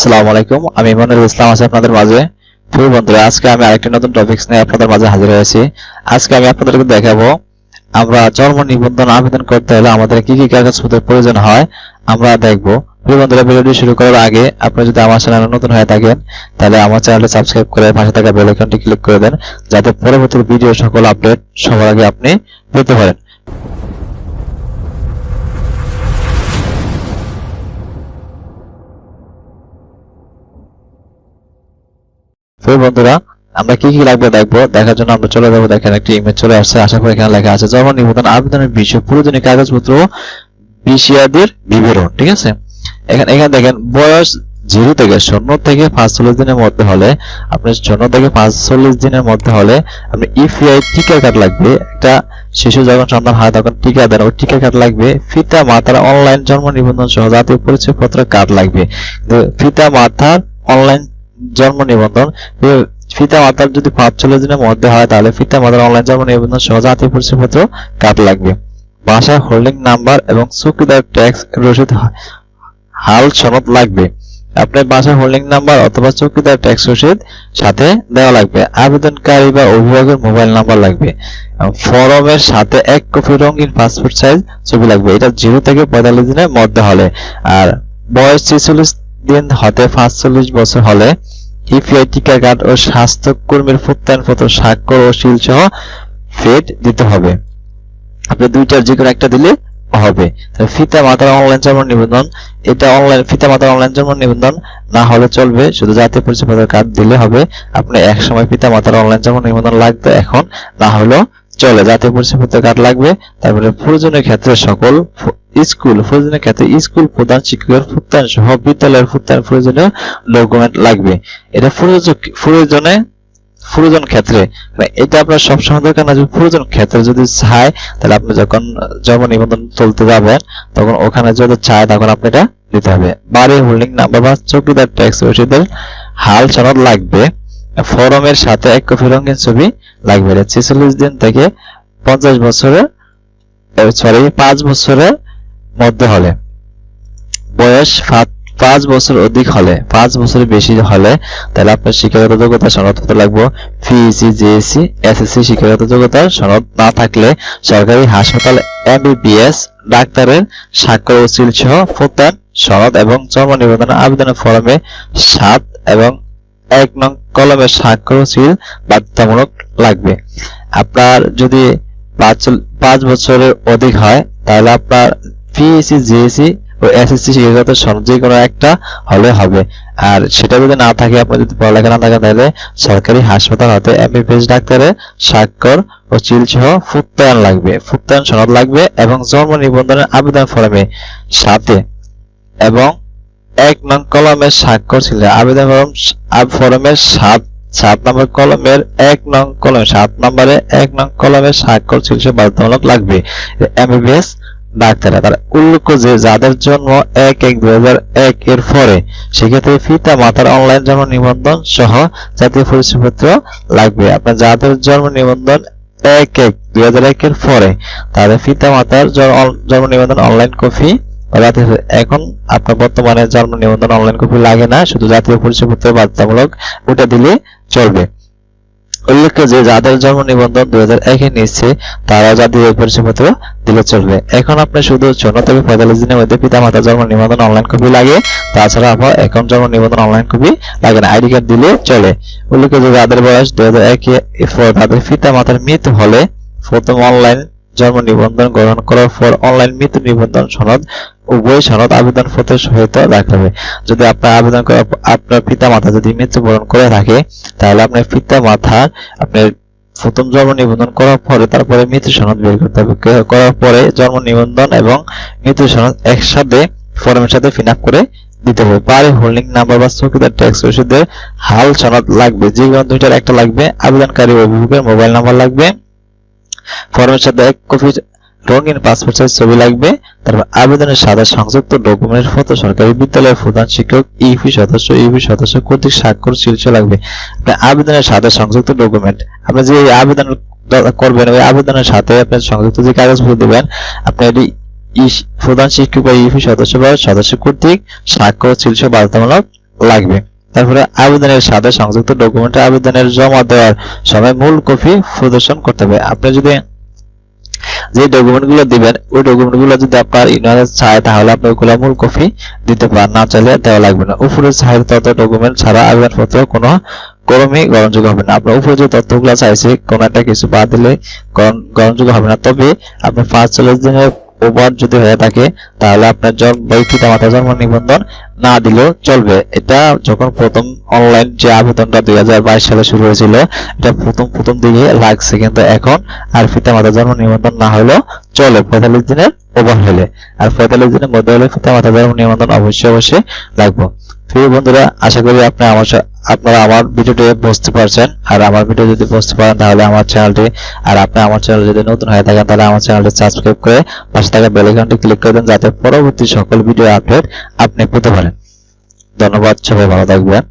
আসসালামু আলাইকুম, আমি ইমানুল ইসলাম আছি আপনাদের মাঝে। প্রিয় বন্ধুরা, আজকে আমি আরেকটি নতুন টপিকস নিয়ে আপনাদের মাঝে হাজির হয়েছি। আজকে আমি আপনাদেরকে দেখাবো, আমরা জন্ম নিবন্ধন আবেদন করতে হলে আমাদের কি কি কাগজপত্রের প্রয়োজন হয়, আমরা দেখব। প্রিয় বন্ধুরা, ভিডিওটি শুরু করার আগে আপনি যদি আমার চ্যানেলে নতুন হয়ে থাকেন, তাহলে আমার চ্যানেলটি সাবস্ক্রাইব করে পাশে থাকা বেল আইকনটি ক্লিক করে দেন, যাতে পরবর্তী ভিডিও সকল আপডেট সবার আগে আপনি পেতে পারেন। প্রিয় বন্ধুরা, আমরা কি কি লাগবে দেখব? দেখার জন্য আমরা চলে যাব। দেখেন, একটি ইমেজ চলে আসছে। আশা করি এখানে লেখা আছে, জন্ম, নিবন্ধন, আবেদনের বিষয় প্রয়োজনীয় কাগজপত্র, বিষয়াদের বিবরণ ঠিক আছে? এখানে এখানে দেখেন, বয়স জিরো থেকে শূন্য থেকে পাঁচচল্লিশ দিনের মধ্যে হলে, আপনার শূন্য থেকে পাঁচচল্লিশ দিনের মধ্যে হলে আপনি ইউপিআই টিকা কার্ড লাগবে। একটা শিশু যখন সন্তান হয়, তখন টিকা দেন। ওই টিকা কার্ড লাগবে। ফিতা মাতার অনলাইন জন্ম নিবন্ধন সহ জাতীয় পরিচয় পত্র কার্ড লাগবে। ফিতা মাতার অনলাইন জন্ম নিবন্ধন পিতা মাতার যদি পাঁচচল্লিশ দিনের মধ্যে হয়, তাহলে পিতা মাতার অনলাইন জন্ম নিবন্ধন সহ জাতীয় পরিচয়পত্র কার্ড লাগবে। বাসায় হোল্ডিং নাম্বার এবং চৌকিদার ট্যাক্স রসিদ হাল সনদ লাগবে। আপনার বাসায় হোল্ডিং নাম্বার অথবা চৌকিদার ট্যাক্স রসিদ সাথে দেওয়া লাগবে। আবেদনকারী বা অভিভাবকের মোবাইল নাম্বার লাগবে। ফরমের সাথে এক কপি রঙিন পাসপোর্ট সাইজ ছবি লাগবে। এটা জিরো থেকে পঁয়তাল্লিশ দিনের মধ্যে হলে। আর বয়স ছেচল্লিশ দিন হতে পাঁচচল্লিশ বছর হলে ইপিআই প্রত্যয়নপত্র স্বাক্ষর ও সহ ফেড দিতে হবে। আপনি দুইটার যে একটা দিলে হবে। ফিতা মাতার অনলাইন জন্ম নিবন্ধন, এটা অনলাইন, ফিতা মাতার অনলাইন জন্ম নিবন্ধন না হলে চলবে। শুধু জাতীয় পরিচয়পত্র কার্ড দিলে হবে। আপনি এক সময় পিতা মাতার অনলাইন জন্ম নিবন্ধন লাগতো এখন, না হলেও চলে, জাতীয় পরিচয়পত্র কার্ড লাগবে, তারপরে প্রয়োজনের ক্ষেত্রে সকল স্কুল প্রয়োজনের ক্ষেত্রে স্কুল প্রধান শিক্ষকের প্রত্যয়ন সহ বিদ্যালয়ের প্রত্যয়ন প্রয়োজনীয় ডকুমেন্ট লাগবে। এটা প্রয়োজন প্রয়োজনে ক্ষেত্রে মানে এটা আপনার সবসময় দরকার না যদি প্রয়োজন ক্ষেত্রে যদি চায় তাহলে আপনি যখন জন্ম নিবন্ধন তুলতে যাবেন, তখন ওখানে যদি চায় তখন আপনি এটা দিতে হবে। বাড়ি, হোল্ডিং নাম্বার বা চৌকিদার ট্যাক্স রসিদের হাল সনদ লাগবে। ফরমের সাথে এক কপি রঙিন ছবি লাগবে। ছেচল্লিশ দিন থেকে পঞ্চাশ বছরের সরি পাঁচ বছরের মধ্যে হলে। বয়স পাঁচ- বছর অধিক হলে, পাঁচ বছরের বেশি হলে, তাহলে আপনার শিক্ষাগত যোগ্যতা সনদপত্র লাগবে। পিএসসি জেএসসি, এসএসসি শিক্ষাগত যোগ্যতার সনদ না থাকলে সরকারি হাসপাতাল এমবিবিএস, ডাক্তারের স্বাক্ষর ও সিল সহ প্রত্যয়ন সনদ এবং জন্ম নিবন্ধন আবেদনের ফর্মে সাত এবং এক নং কলমে স্বাক্ষর সিল বাধ্যতামূলক লাগবে। আপনার যদি পাঁচ পাঁচ বছরের অধিক হয়, তাহলে আপনার পিএসসি জেএসসি ও এসএসসি শিক্ষাগত সনদ যে কোনো একটা হলে হবে। আর সেটা যদি না থাকে আপনার যদি পড়ালেখা না থাকে তাহলে সরকারি হাসপাতাল হতে এমবিবিএস ডাক্তারের স্বাক্ষর ও চিল সহ প্রত্যয়ন লাগবে। প্রত্যয়ন সনদ লাগবে এবং জন্ম নিবন্ধনের আবেদন ফর্মে সাথে এবং এক নং কলমের স্বাক্ষর ছিল আবেদন ফর্ম ফর্মের সাত সাত নম্বর কলমের এক নং কলম, সাত নম্বরে এক নং কলমের স্বাক্ষর ছিল সে বাধ্যতামূলক লাগবে। এমবিবিএস ডাক্তাররা তারা উল্লেখ যে যাদের জন্ম এক এক দুই হাজার এক এর পরে, সেক্ষেত্রে পিতা, মাতার অনলাইন জন্ম নিবন্ধন সহ জাতীয় পরিচয়পত্র লাগবে। আপনার যাদের জন্ম নিবন্ধন এক এক দুই হাজার একের পরে, তাদের পিতা, মাতার জন্ম নিবন্ধন অনলাইন কপি এখন আপনার বর্তমানে জন্ম নিবন্ধন অনলাইন কপি লাগে না, শুধু জাতীয় পরিচয়পত্র, বাধ্যতামূলক ওটা দিলে চলবে। উল্লেখ্য যে যাদের জন্ম নিবন্ধন দুই হাজার একের নিচ্ছে তারা জাতীয় পরিচয়পত্র দিলে চলবে। এখন আপনি শুধু শূন্য থেকে পঁয়তাল্লিশ দিনের মধ্যে পিতা মাতার জন্ম নিবন্ধন অনলাইন কপি লাগে, তাছাড়া আপনার এখন জন্ম নিবন্ধন অনলাইন কপি লাগে না আইডি কার্ড দিলে চলে। উল্লেখ্য যে যাদের বয়স দুই হাজার একে তাদের পিতা মাতার মৃত্যু হলে প্রথম অনলাইন জন্ম নিবন্ধন গ্রহণ করার পর অনলাইন মৃত্যু নিবন্ধন সনদ, উভয় সনদ আবেদন পত্রের সহিত রাখতে হবে। যদি আপনার আবেদন করার আপনার পিতা মাতা যদি মৃত্যুবরণ করে থাকে, তাহলে আপনার পিতা মাতার আপনার প্রথম জন্ম নিবন্ধন করার পরে তারপরে মৃত্যু সনদ বের করতে হবে। করার পরে জন্ম নিবন্ধন এবং মৃত্যু সনদ একসাথে ফর্মের সাথে ফিল করে দিতে হবে। পারে হোল্ডিং নাম্বার বা চৌকিদার ট্যাক্স রসিদের হাল সনদ লাগবে। যে কোনো দুইটার একটা লাগবে। আবেদনকারী অভিভাবকের মোবাইল নাম্বার লাগবে। ফর্মের সাথে এক কপি রঙিন পাসপোর্ট সাইজ ছবি লাগবে। তারপর আবেদনের সাথে সংযুক্ত ডকুমেন্টের ফটো, সরকারি বিদ্যালয়ের প্রধান শিক্ষক, ইউপি সদস্য ইউপি সদস্য কর্তৃক স্বাক্ষর শীর্ষ লাগবে। আপনার আবেদনের সাথে সংযুক্ত ডকুমেন্ট আপনি যে আবেদন করবেন, ওই আবেদনের সাথে আপনি সংযুক্ত যে কাগজগুলো দেবেন, আপনি এটি প্রধান শিক্ষক বা ইউপি সদস্য বা সদস্য কর্তৃক স্বাক্ষর শীর্ষ বাধ্যতামূলক লাগবে। তারপরে আবেদনের সাথে সংযুক্ত ডকুমেন্ট আবেদনের জমা দেওয়ার সময় মূল কপি প্রদর্শন করতে হবে। আপনি যদি যে ডকুমেন্টগুলো দিবেন, ওই ডকুমেন্টগুলো যদি আপনার ইউনিয়নে চায়, তাহলে আপনি ওগুলো মূল কপি দিতে পারেন। না চাইলে দেওয়া লাগবে না। উপরে চাহিদা তত ডকুমেন্ট ছাড়া আবেদনপত্র কোনো ক্রমই গ্রহণযোগ্য হবে না। আপনার উপরে যে তথ্যগুলো চাইছে, কোনো একটা কিছু বাদ দিলে গ্রহণ- গ্রহণযোগ্য হবে না। তবে আপনি পাঁচ চল্লিশ দিনের ওভার যদি হয়ে থাকে, তাহলে আপনার জন্ম বই পিতামাতা জন্ম নিবন্ধন না দিলেও চলবে। এটা যখন প্রথম অনলাইন যে আবেদনটা দুই হাজার বাইশ সালে শুরু হয়েছিল, এটা প্রথম প্রথম দিকে লাগছে। কিন্তু এখন আর পিতামাতা জন্ম নিবন্ধন না হলেও চলে। পঁয়তাল্লিশ দিনের ওভার হলে। আর পঁয়তাল্লিশ দিনের মধ্যে হলে পিতামাতা জন্ম নিবন্ধন অবশ্যই অবশ্যই লাগবে। প্রিয় বন্ধুরা, আশা করি আপনি আমার আপনারা আমার ভিডিওটি বুঝতে পারছেন। আর আমার ভিডিও যদি বুঝতে পারেন, তাহলে আমার চ্যানেলটি আর আপনি আমার চ্যানেল যদি নতুন হয়ে থাকেন, তাহলে আমার চ্যানেলটি সাবস্ক্রাইব করে পাশে থাকা বেল আইকনটি ক্লিক করে দেন, যাতে পরবর্তী সকল ভিডিও আপডেট আপনি পেতে পারেন। ধন্যবাদ, সবাই ভালো থাকবেন।